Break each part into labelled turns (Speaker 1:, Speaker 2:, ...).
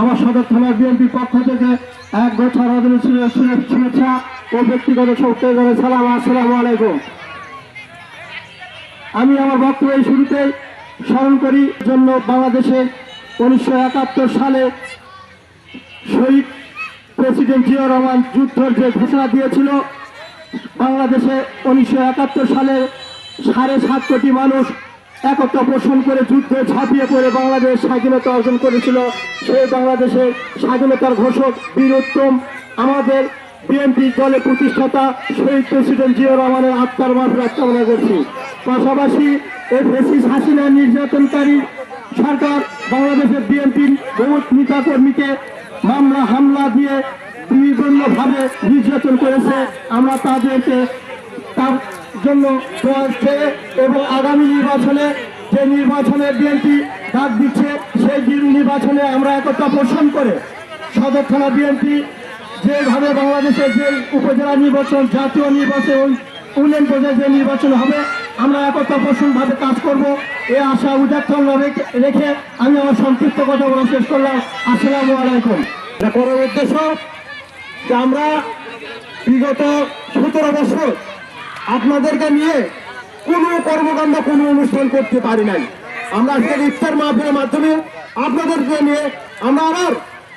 Speaker 1: আমার সদর থানার বিএনপির পক্ষ থেকে এক আদরের শুভেচ্ছা ও ব্যক্তিগত করে সালাম, আসসালামু আলাইকুম। আমি আমার বক্তব্য শুরুতে স্মরণ করি জন্য বাংলাদেশে উনিশশো একাত্তর সালে শহীদ প্রেসিডেন্ট জিয়া রহমান যুদ্ধের যে ঘোষণা দিয়েছিল, বাংলাদেশে উনিশশো একাত্তর সালে সাড়ে সাত কোটি মানুষ একতা পোষণ করে যুদ্ধে ঝাঁপিয়ে পড়ে বাংলাদেশ স্বাধীনতা অর্জন করেছিল। সেই বাংলাদেশের স্বাধীনতার ঘোষক বীর উত্তম, আমাদের বিএনপি দলের প্রতিষ্ঠাতা শহীদ প্রেসিডেন্ট জিয়া রহমানের আত্মার মাফিরাত কামনা করছি। পাশাপাশি এই ফেসিস হাসিনা নির্যাতনকারী সরকার বাংলাদেশের বিএনপির বহু নেতা কর্মীকে মামলা, হামলা দিয়ে বিভিন্নভাবে নির্যাতন করেছে। আমরা তাদেরকে তার জন্য চেয়ে এবং আগামী নির্বাচনে যে নির্বাচনে বিএনপি ডাক দিচ্ছে, সেই নির্বাচনে আমরা একতা পোষণ করে সদর থানা বিএনপি যেভাবে বাংলাদেশের যে উপজেলা নির্বাচন, জাতীয় নির্বাচন ইউনিয়ন পর্যায়ে যে নির্বাচন হবে, আমরা একতা পোষণভাবে কাজ করব। এই আশা উদাত্তন্য রেখে আমি আমার সংক্ষিপ্ত কথা বলা শেষ করলাম। আসসালামু আলাইকুম। করার উদ্দেশ্য যে আমরা বিগত সতেরো বছর আপনাদেরকে নিয়ে কোনো কর্মকাণ্ড, কোনো অনুষ্ঠান করতে পারি নাই। আমরা আজকে ইফতার মাহফিলের মাধ্যমে আপনাদেরকে নিয়ে আমরা আবার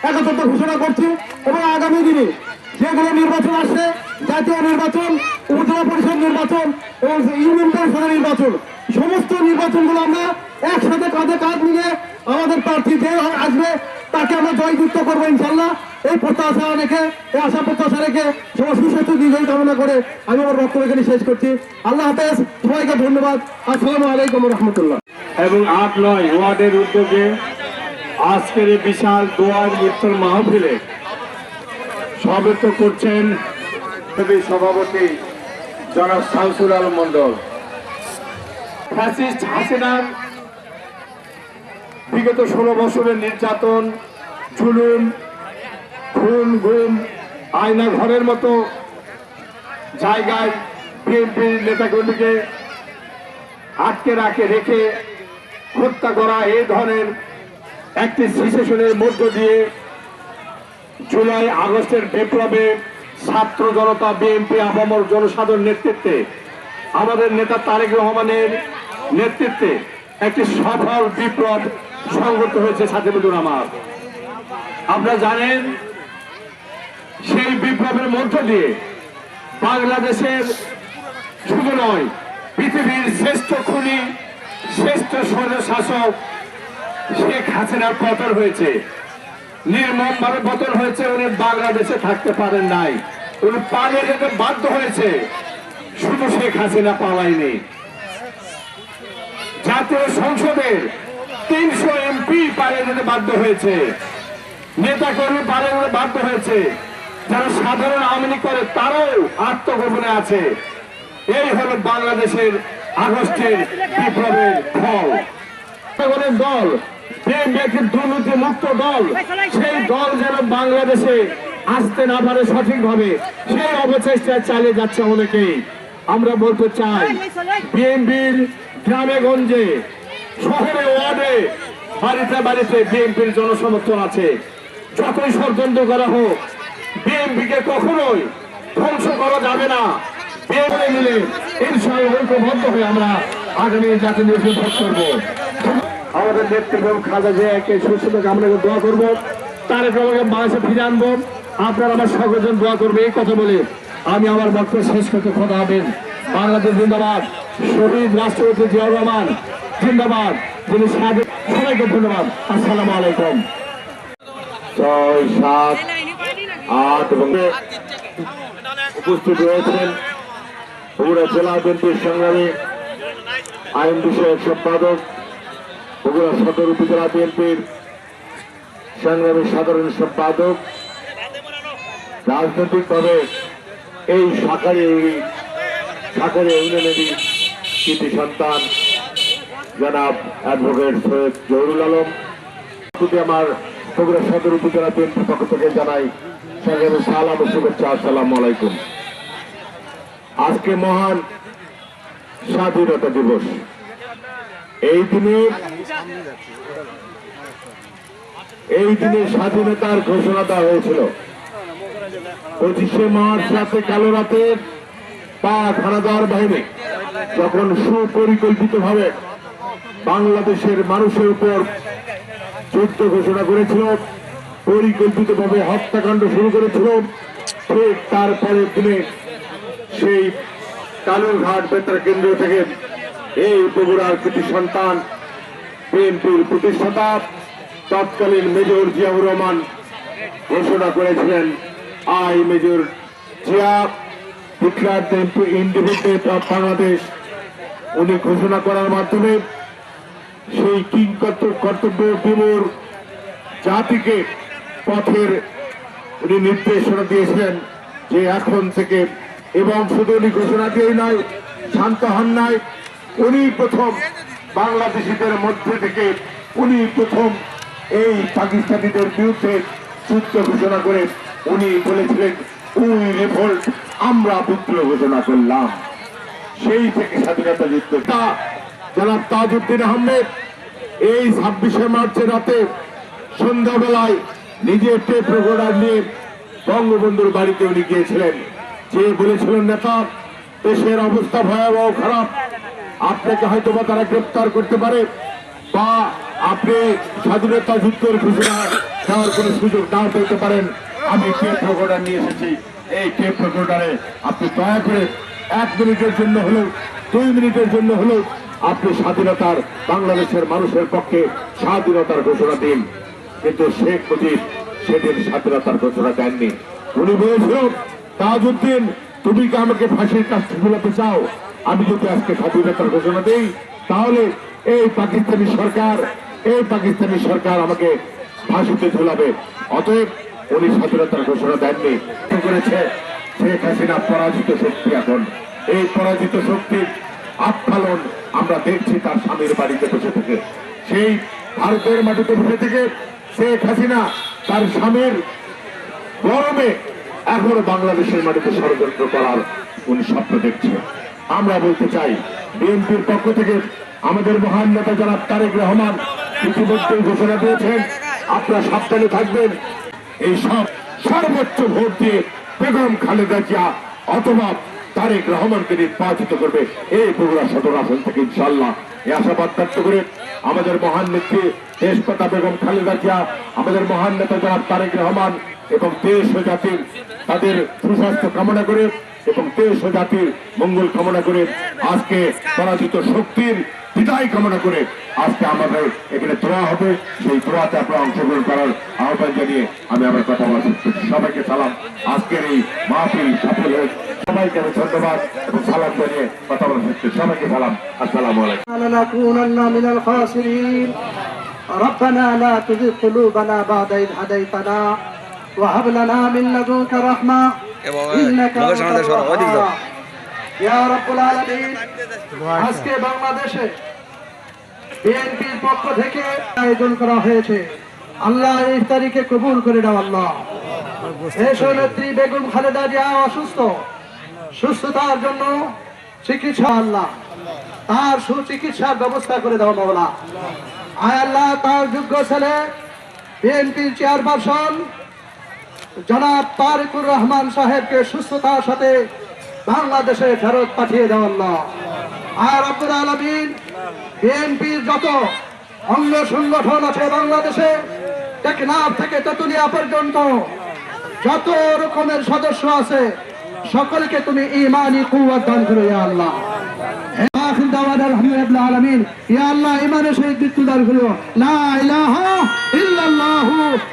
Speaker 1: একত্রতা ঘোষণা করছি এবং আগামী দিনে যেগুলো নির্বাচন আসছে, জাতীয় নির্বাচন, উপজেলা পরিষদ নির্বাচন এবং ইউনিয়ন পরিষদের নির্বাচন, সমস্ত নির্বাচনগুলো আমরা একসাথে কাঁধে কাঁধ নিয়ে আমাদের প্রার্থী যে আসবে, তাকে আমরা জয়যুক্ত করব ইনশাল্লাহ। এই প্রত্যাশা রেখে, এই আশা প্রত্যাশা রেখে সবার সুস্বাস্থ্য দীর্ঘ কামনা করে আমি আমার বক্তব্য এখানে শেষ করছি। আল্লাহ হাফেজ, সবাইকে ধন্যবাদ। আসসালামু আলাইকুম রহমতুল্লাহ।
Speaker 2: এবং আট নয় ওয়ার্ডের উদ্যোগে আজকের এই বিশাল দোয়ার ইফতার মাহফিলে সমাবেত করছেন সভাপতি জনাব শামসুল আলম মন্ডল ফ্যাসিস্ট হাসিনার বিগত ষোলো বছরের নির্যাতন, জুলুম খুন গুম আয়না ঘরের মতো জায়গায় বিএনপির নেতাকর্মীকে আটকে রাখে, রেখে হত্যা করা এই ধরনের একটি সিচুয়েশনের মধ্য দিয়ে জুলাই আগস্টের বিপ্লবে ছাত্র জনতা, বিএনপি আপামর জনসাধারণ নেতৃত্বে, আমাদের নেতা তারেক রহমানের নেতৃত্বে একটি সফল বিপ্লব সংগঠিত হয়েছে সাথীবুদুর আমার আপনারা জানেন সেই বিপ্লবের মধ্য দিয়ে বাংলাদেশের শুধু নয়, পৃথিবীর শ্রেষ্ঠ খুনি, শ্রেষ্ঠ স্বৈর শাসক শেখ হাসিনার পতন হয়েছে। নির্মম ভাবে পতন হয়েছে, উনি বাংলাদেশে থাকতে পারেন নাই। উনি পালিয়ে যেতে বাধ্য হয়েছে। শুধু শেখ হাসিনা পালায়নি। জাতীয় সংসদের তিনশো এমপি পালিয়ে যেতে বাধ্য হয়েছে। নেতা কর্মী পালিয়ে যেতে বাধ্য হয়েছে। যারা সাধারণ আওয়ামী লীগ করে, তারাও আত্মগোপনে আছে। এই হলো বাংলাদেশের আগস্টের বিপ্লবের ফল। দল একটি দুর্নীতি মুক্ত দল, সেই দল যেন বাংলাদেশে আসতে না পারে সঠিকভাবে, সেই অবচেষ্টা চালিয়ে যাচ্ছে অনেকেই। আমরা বলতে চাই বিএনপির গ্রামে গঞ্জে, শহরে ওয়ার্ডে, বাড়িতে বাড়িতে বিএনপির জনসমর্থন আছে। যতই ষড়যন্ত্র করা হোক বিএনপিকে কখনোই ধ্বংস করা যাবে না। বিএনপি মিলে ইনশাল্লাহ ঐক্যবদ্ধ হয়ে আমরা আগামী জাতীয় নির্বাচন ভোট করব। আমাদের নেতৃত্ব খাজা জিয়াকে সুস্থ আমরা দোয়া করব। তারেক রহমানকে বাংলাদেশে ফিরে আনব। আপনারা আমার সকলজন দোয়া করবে, এই কথা বলে আমি আমার বক্তব্য শেষ করতে কথা হবেন বাংলাদেশ জিন্দাবাদ। শহীদ রাষ্ট্রপতি জিয়াউর রহমান, জিন্দাবাদ। যিনি সাবেক সবাইকে ধন্যবাদ। আসসালামু আলাইকুম। ছয়, সাত এবং উপস্থিত রয়েছেন বগুড়া জেলা বিএনপির সংগ্রামী আইন বিষয়ক সম্পাদক, বগুড়া সদর উপজেলা বিএনপির সংগ্রামী সাধারণ সম্পাদক। রাজনৈতিকভাবে এই শাখারি শাখারি ইউনিয়নেরই কৃতি সন্তান জনাব অ্যাডভোকেট সৈয়দ জহুরুল আলম। আমার বগুড়া সদর উপজেলা বিএনপির পক্ষ থেকে জানাই সংগ্রামী সালাম শুভেচ্ছা, আসসালামু আলাইকুম। আজকে মহান স্বাধীনতা দিবস। এই দিনে
Speaker 3: এই দিনে স্বাধীনতার ঘোষণা দেওয়া হয়েছিল। পঁচিশে মার্চ রাতে, কালো রাতে পাক হানাদার বাহিনী যখন সুপরিকল্পিত ভাবে বাংলাদেশের মানুষের উপর যুদ্ধ ঘোষণা করেছিল পরিকল্পিত ভাবে হত্যাকাণ্ড শুরু করেছিল ঠিক তারপরের দিনে সেই কালুরঘাট বেতার কেন্দ্র থেকে এই বগুড়ার কৃতি সন্তান, বিএনপির প্রতিষ্ঠাতা, তৎকালীন মেজর জিয়াউর রহমান ঘোষণা করেছিলেন, I major Zia of Bangladesh. উনি ঘোষণা করার মাধ্যমে সেই কিং কর্তব্য বিমূর জাতিকে পথের উনি নির্দেশনা দিয়েছিলেন যে এখন থেকে এবং শুধু উনি ঘোষণা দিয়ে নয়, শান্ত হন নাই, উনি প্রথম বাংলাদেশিদের মধ্যে থেকে উনি প্রথম এই পাকিস্তানিদের বিরুদ্ধে যুদ্ধ ঘোষণা করে উনি বলেছিলেন, উই রিভোল্ট, আমরা বিদ্রোহ ঘোষণা করলাম। সেই থেকে স্বাধীনতা যুদ্ধ। তা জনাব তাজউদ্দিন আহমেদ, এই ছাব্বিশে মার্চের রাতে সন্ধ্যাবেলায় নিজের টেপ রেকর্ডার নিয়ে বঙ্গবন্ধুর বাড়িতে উনি গিয়েছিলেন। যে বলেছিলেন, নেতা, দেশের অবস্থা ভয়াবহ, খারাপ। আপনাকে হয়তো বা তারা গ্রেপ্তার করতে পারে বা আপনি স্বাধীনতা যুদ্ধের ঘোষণা দেওয়ার কোনো সুযোগ নাও পেতে পারেন। আমি টেপ রেকর্ডার নিয়ে এসেছি। এই টেপ রেকর্ডারে আপনি দয়া করে এক মিনিটের জন্য হলেও, দুই মিনিটের জন্য হলেও আপনি স্বাধীনতার বাংলাদেশের মানুষের পক্ষে স্বাধীনতার ঘোষণা দিন। কিন্তু শেখ মুজিব সেদিন স্বাধীনতার ঘোষণা দেননি। উনি বলেছিল তাজউদ্দিন, তুমি কি আমাকে ফাঁসির কাছ ফেলাতে চাও? আমি যদি আজকে স্বাধীনতার ঘোষণা দিই, তাহলে এই পাকিস্তানি সরকার, এই পাকিস্তানি সরকার আমাকে ফাঁসিতে ঝুলাবে। অতএব উনি স্বাধীনতার ঘোষণা দেননি। করেছে? শেখ হাসিনা পরাজিত শক্তি এখন। এই পরাজিত শক্তির আস্ফালন আমরা দেখছি তার স্বামীর বাড়িতে বসে থেকে। সেই ভারতের মাটিতে বসে থেকে শেখ হাসিনা তার স্বামীর গরমে এখনও বাংলাদেশের মাটিতে ষড়যন্ত্র করার উনি স্বপ্ন দেখছে আমরা বলতে চাই, বিএনপির পক্ষ থেকে আমাদের মহান নেতা যারা তারেক রহমান ইতিমধ্যে ঘোষণা দিয়েছেন, আপনারা সাবধানে থাকবেন। এই সব সর্বোচ্চ ভোট দিয়ে বেগম খালেদা জিয়া অথবা তারেক রহমানকে নির্বাচিত করবে, এই বগুড়া সদর আসন থেকে ইনশাল্লাহ এই আশাবাদ ব্যক্ত করে আমাদের মহান নেত্রী দেশকতা বেগম খালেদা জিয়া, আমাদের মহান নেতা জনাব তারেক রহমান এবং দেশ ও জাতির তাদের সুস্বাস্থ্য কামনা করে এবং দেশ ও জাতির মঙ্গল কামনা করে আজকে পরাজিত শক্তির বিদায় কামনা করে আজকে আমাদের এখানে দোয়া হবে। সেই দোয়াতে আপনারা অংশগ্রহণ করার আহ্বান জানিয়ে আমি আমার কথা বলা সবাইকে সালাম। আজকের এই মাহফিল সফল হোক। সবাইকে আমি ধন্যবাদ এবং সালাম জানিয়ে কথা বলা সবাইকে সালাম। আসসালাম আলাইকুম।
Speaker 4: ربنا لا تزغ قلوبنا بعد إذ هديتنا وهب لنا من لدنك رحمة
Speaker 2: এ বাবা,
Speaker 4: إنك
Speaker 2: লোকের
Speaker 4: أنت
Speaker 2: সামনে সরো, ওইদিকে যাও।
Speaker 4: الوهاب يا رب العالمين আজকে বাংলাদেশে বিএনপির পক্ষ থেকে আয়োজন করা হয়েছে আল্লাহ এই তারিখে কবুল করে দাও আল্লাহ দেশনেত্রী বেগম খালেদা জিয়া অসুস্থ সুস্থতার জন্য চিকিৎসা আল্লাহ তার সুচিকিৎসার ব্যবস্থা করে দাও মাওলা আয় আল্লাহ, তার যোগ্য ছেলে, বিএনপির চেয়ারপারসন, জনাব তারিকুর রহমান সাহেবকে সুস্থতার সাথে বাংলাদেশে ফেরত পাঠিয়ে দেওয়া আল্লাহ আর আব্দুল আলমিন, বিএনপির যত অঙ্গ সংগঠন আছে বাংলাদেশে, টেকনাফ থেকে তেতুলিয়া পর্যন্ত যত রকমের সদস্য আছে, সকলকে তুমি ইমানি কুয়ার দান করে ইয়া آخر دعوانا الحمد رب العالمين. يا الله إيمان شهيد دار لا إله إلا الله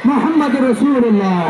Speaker 4: محمد رسول الله.